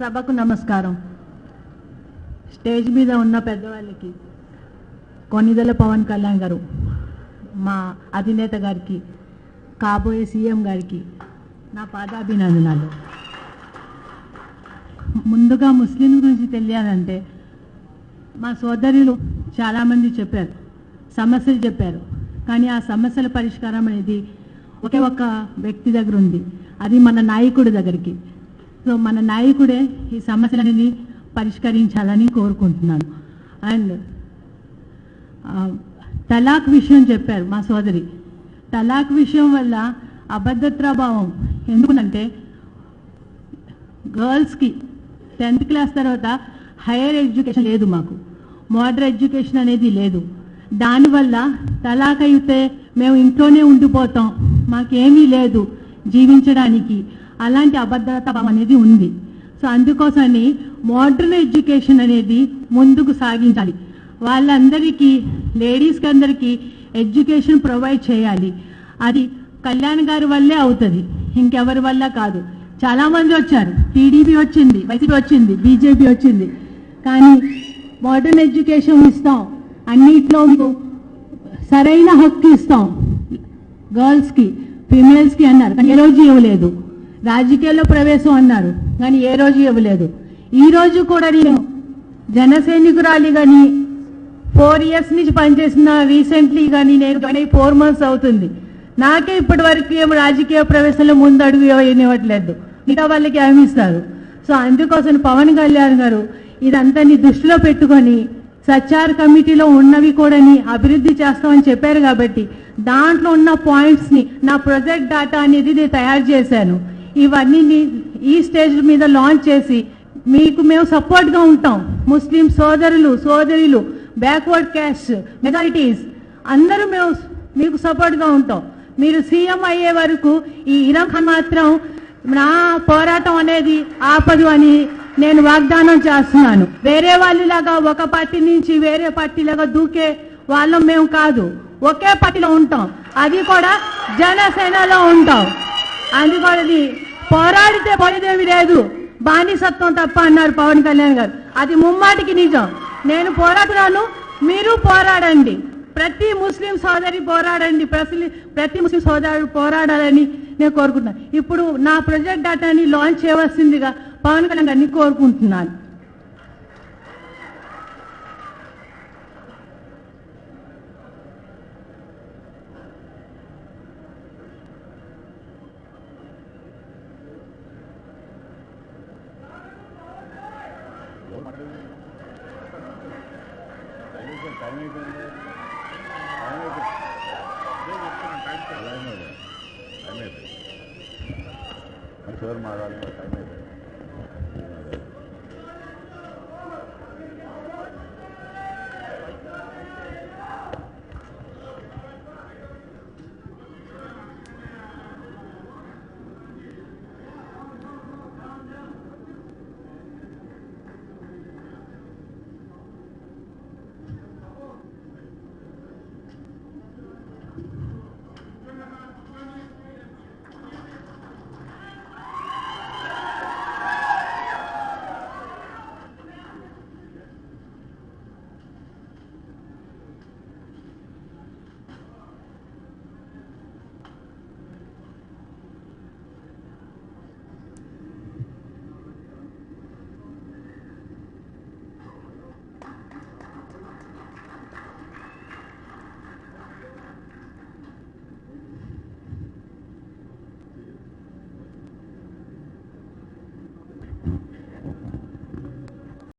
సభకు నమస్కారం. స్టేజ్ మీద ఉన్న పెద్దవాళ్ళకి కొనిదల పవన్ కళ్యాణ్ గారు మా అధినేత గారికి కాబోయే సీఎం గారికి నా పాదాభినందనాలు. ముందుగా ముస్లిం గురించి తెలియాలంటే మా సోదరులు చాలామంది చెప్పారు సమస్యలు చెప్పారు. కానీ ఆ సమస్యల పరిష్కారం అనేది ఒకే ఒక్క వ్యక్తి దగ్గర ఉంది. అది మన నాయకుడి దగ్గరికి. సో మన నాయకుడే ఈ సమస్యలనేది పరిష్కరించాలని కోరుకుంటున్నాను. అండ్ తలాక్ విషయం చెప్పారు మా సోదరి. తలాక్ విషయం వల్ల అభద్రతాభావం ఎందుకంటే గర్ల్స్కి టెన్త్ క్లాస్ తర్వాత హైయర్ ఎడ్యుకేషన్ లేదు మాకు. మోడర్ ఎడ్యుకేషన్ అనేది లేదు. దానివల్ల తలాక్ అయితే మేము ఇంట్లోనే ఉండిపోతాం. మాకేమీ లేదు జీవించడానికి. అలాంటి అభద్రత అనేది ఉంది. సో అందుకోసమని మోడర్న్ ఎడ్యుకేషన్ అనేది ముందుకు సాగించాలి. వాళ్ళందరికీ లేడీస్కి అందరికీ ఎడ్యుకేషన్ ప్రొవైడ్ చేయాలి. అది కళ్యాణ్ గారి వల్లే అవుతుంది. ఇంకెవరి వల్ల కాదు. చాలా మంది వచ్చారు. టీడీపీ వచ్చింది వైసీపీ వచ్చింది బీజేపీ వచ్చింది. కానీ మోడర్న్ ఎడ్యుకేషన్ ఇస్తాం. అన్నిట్లో సరైన హక్కు ఇస్తాం. గర్ల్స్కి ఫిమేల్స్కి అన్నారు. కానీ ఏ రోజు ఇవ్వలేదు. రాజకీయాల్లో ప్రవేశం అన్నారు. కానీ ఏ రోజు ఇవ్వలేదు. ఈ రోజు కూడా నేను జన సైనికురాలి కానీ ఫోర్ ఇయర్స్ నుంచి పనిచేసిన రీసెంట్లీ కానీ నేను కానీ ఫోర్ మంత్స్ అవుతుంది. నాకే ఇప్పటి వరకు ఏం రాజకీయ ప్రవేశంలో ముందు అడుగు ఇవ్వనివ్వట్లేదు మిగతా వాళ్ళకి అమిస్తారు సో అందుకోసం పవన్ కళ్యాణ్ గారు ఇదంతా దృష్టిలో పెట్టుకొని సచార్ కమిటీలో ఉన్నవి కూడా అభివృద్ధి చేస్తామని చెప్పారు కాబట్టి దాంట్లో ఉన్న పాయింట్స్ని నా ప్రొజెక్ట్ డాటా అనేది నేను తయారు చేశాను. ఇవన్నీ ఈ స్టేజ్ మీద లాంచ్ చేసి మీకు మేము సపోర్ట్గా ఉంటాం. ముస్లిం సోదరులు సోదరులు బ్యాక్వర్డ్ క్యాస్ట్ మెజారిటీస్ అందరూ మేము మీకు సపోర్ట్గా ఉంటాం. మీరు సీఎం అయ్యే వరకు ఈ ఇరక మాత్రం నా పోరాటం అనేది ఆపదు అని నేను వాగ్దానం చేస్తున్నాను. వేరే వాళ్ళలాగా ఒక పార్టీ నుంచి వేరే పార్టీలాగా దూకే వాళ్ళం మేము కాదు. ఒకే పార్టీలో ఉంటాం. అది కూడా జనసేనలో ఉంటాం. అది కూడా అది పోరాడితే పోయేదేమి లేదు. బానిసత్వం తప్ప అన్నారు పవన్ కళ్యాణ్ గారు. అది ముమ్మాటికి నిజం. నేను పోరాడుతున్నాను మీరు పోరాడండి. ప్రతి ముస్లిం సోదరి పోరాడండి ప్రతి ప్రతి ముస్లిం సోదరుడు పోరాడాలని నేను కోరుకుంటున్నాను. ఇప్పుడు నా ప్రొజెక్ట్ డేటాని లాంచ్ చేయవలసిందిగా పవన్ కళ్యాణ్ గారిని కోరుకుంటున్నాను. टाइम सर महाराज का टाइम